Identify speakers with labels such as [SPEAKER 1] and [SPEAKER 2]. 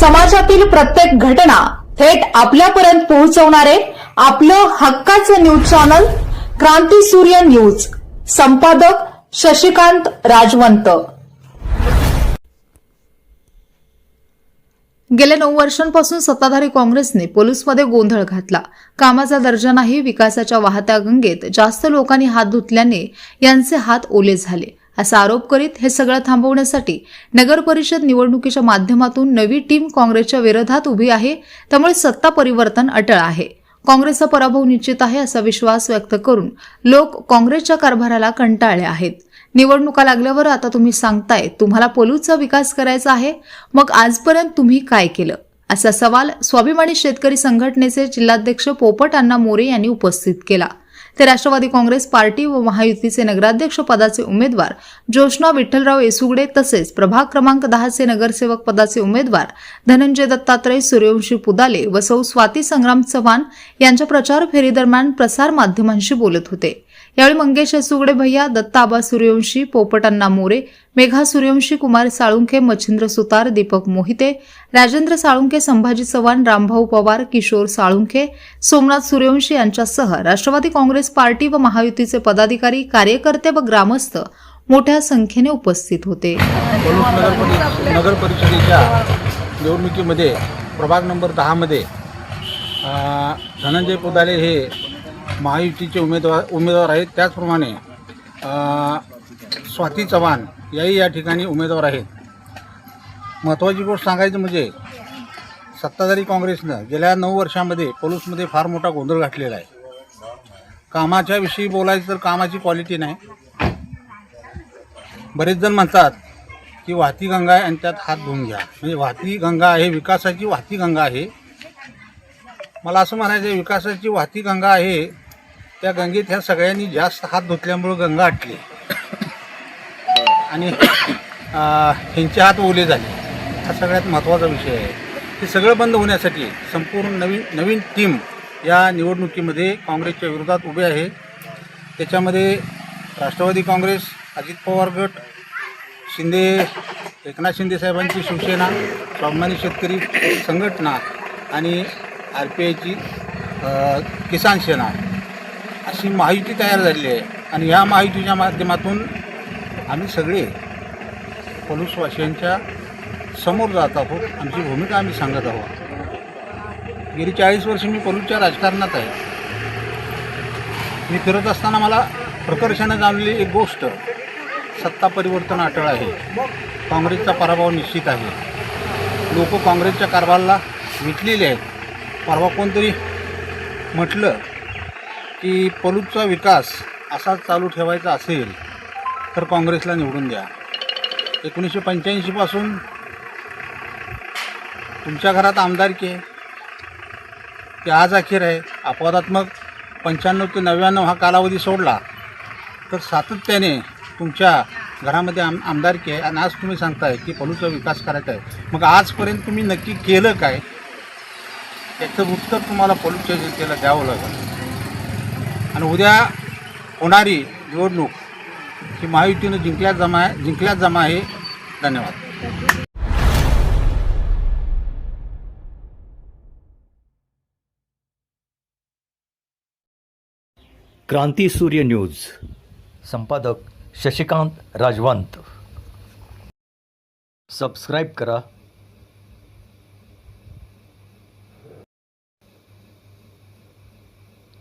[SPEAKER 1] समाजातील प्रत्येक घटना थेट आपल्यापर्यंत पोहोचवणारे आपलं हक्काचं न्यूज चॅनल क्रांती सूर्य न्यूज. संपादक शशिकांत राजवंत. गेल्या नऊ वर्षांपासून सत्ताधारी काँग्रेसने पोलीसमध्ये गोंधळ घातला. कामाचा दर्जा नाही विकासाच्या वाहत्या गंगेत जास्त लोकांनी हात धुतल्याने यांचे हात ओले झाले. असा आरोप करीत हे सगळं थांबवण्यासाठी नगर परिषद निवडणुकीच्या माध्यमातून नवी टीम काँग्रेसच्या विरोधात उभी आहे. त्यामुळे सत्ता परिवर्तन अटळ आहे. काँग्रेसचा पराभव निश्चित आहे असा विश्वास व्यक्त करून लोक काँग्रेसच्या कारभाराला कंटाळले आहेत. निवडणुका लागल्यावर आता तुम्ही सांगताय तुम्हाला पोलूचा विकास करायचा आहे. मग आजपर्यंत तुम्ही काय केलं? असा सवाल स्वाभिमानी शेतकरी संघटनेचे जिल्हाध्यक्ष पोपट अण्णा मोरे यांनी उपस्थित केला. ते राष्ट्रवादी काँग्रेस पार्टी व महायुतीचे नगराध्यक्ष पदाचे उमेदवार जोशना विठ्ठलराव येसुगडे तसेच प्रभाग क्रमांक दहाचे नगरसेवक पदाचे उमेदवार धनंजय दत्तात्रय सूर्यवंशी पुदाले व सौ स्वाती संग्राम चव्हाण यांच्या प्रचार फेरीदरम्यान प्रसार माध्यमांशी बोलत होते. यावेळी मंगेश असुगडे भैया दत्ताबा सूर्यवंशी पोपटण्णा मोरे मेघा सूर्यवंशी कुमार साळुंखे मच्छिंद्र सुतार दीपक मोहिते राजेंद्र साळुंखे संभाजी चव्हाण रामभाऊ पवार किशोर साळुंखे सोमनाथ सूर्यवंशी यांच्यासह राष्ट्रवादी काँग्रेस पार्टी व महायुतीचे पदाधिकारी कार्यकर्ते व ग्रामस्थ मोठ्या संख्येने उपस्थित होते.
[SPEAKER 2] नगर परिषदेच्या निवडणुकीमध्ये प्रभाग नंबर दहामध्ये धनंजय पुदाले हे महायुतीचे उमेदवार उमेदवार आहेत. त्याचप्रमाणे स्वाती चव्हाण याही या ठिकाणी उमेदवार आहेत. महत्त्वाची गोष्ट सांगायचं म्हणजे सत्ताधारी काँग्रेसनं गेल्या नऊ वर्षामध्ये पोलूसमध्ये फार मोठा गोंधळ घातलेला आहे. कामाच्या विषयी बोलायचं तर कामाची क्वालिटी नाही. बरेच जण म्हणतात की वाहती गंगा आहे आणि त्यात हात धुवून घ्या. म्हणजे वाहती गंगा आहे विकासाची वाहती गंगा आहे. मला असं म्हणायचं आहे विकासाची वाहती गंगा आहे त्या गंगेत ह्या सगळ्यांनी जास्त हात धुतल्यामुळं गंगा आटली. आणि ह्यांचे हात ओले झाले. हा सगळ्यात महत्त्वाचा विषय आहे. हे सगळं बंद होण्यासाठी संपूर्ण नवीन नवीन टीम या निवडणुकीमध्ये काँग्रेसच्या विरोधात उभे आहे. त्याच्यामध्ये राष्ट्रवादी काँग्रेस अजित पवार गट शिंदे एकनाथ शिंदे साहेबांची शिवसेना स्वाभिमानी शेतकरी संघटना आणि आर पी आयची किसान सेना. अशी महायुती तयार झालेली आहे. आणि या महायुतीच्या माध्यमातून आम्ही सगळे पलूसवासियांच्या समोर जात आहोत. आमची भूमिका आम्ही सांगत आहोत. गेली चाळीस वर्ष मी पलूसच्या राजकारणात आहे. मी फिरत असताना मला प्रकर्षानं जाणलेली एक गोष्ट सत्ता परिवर्तन अटळ आहे. काँग्रेसचा पराभव निश्चित आहे. लोक काँग्रेसच्या कारभाराला विटलेले आहेत. परवा कोणतरी म्हटलं की पलूचा विकास असाच चालू ठेवायचा असेल तर काँग्रेसला निवडून द्या. एकोणीसशे पंच्याऐंशीपासून तुमच्या घरात आमदारकी आहे. ते आज अखेर आहे. अपवादात्मक पंच्याण्णव ते नव्याण्णव हा कालावधी सोडला तर सातत्याने तुमच्या घरामध्ये आम आमदारकी आहे. आणि आज तुम्ही सांगताय की पलूचा विकास करायचा आहे. मग आजपर्यंत तुम्ही नक्की केलं काय? याचं उत्तर तुम्हाला पलूच्या जनतेला द्यावं लागेल. आणि उद्या होणारी निवडणूक ही महायुतीनं जिंकल्या जमा आहे जिंकल्यात जमा आहे. धन्यवाद.
[SPEAKER 3] क्रांती सूर्य न्यूज. संपादक शशिकांत राजवंत. सबस्क्राईब करा.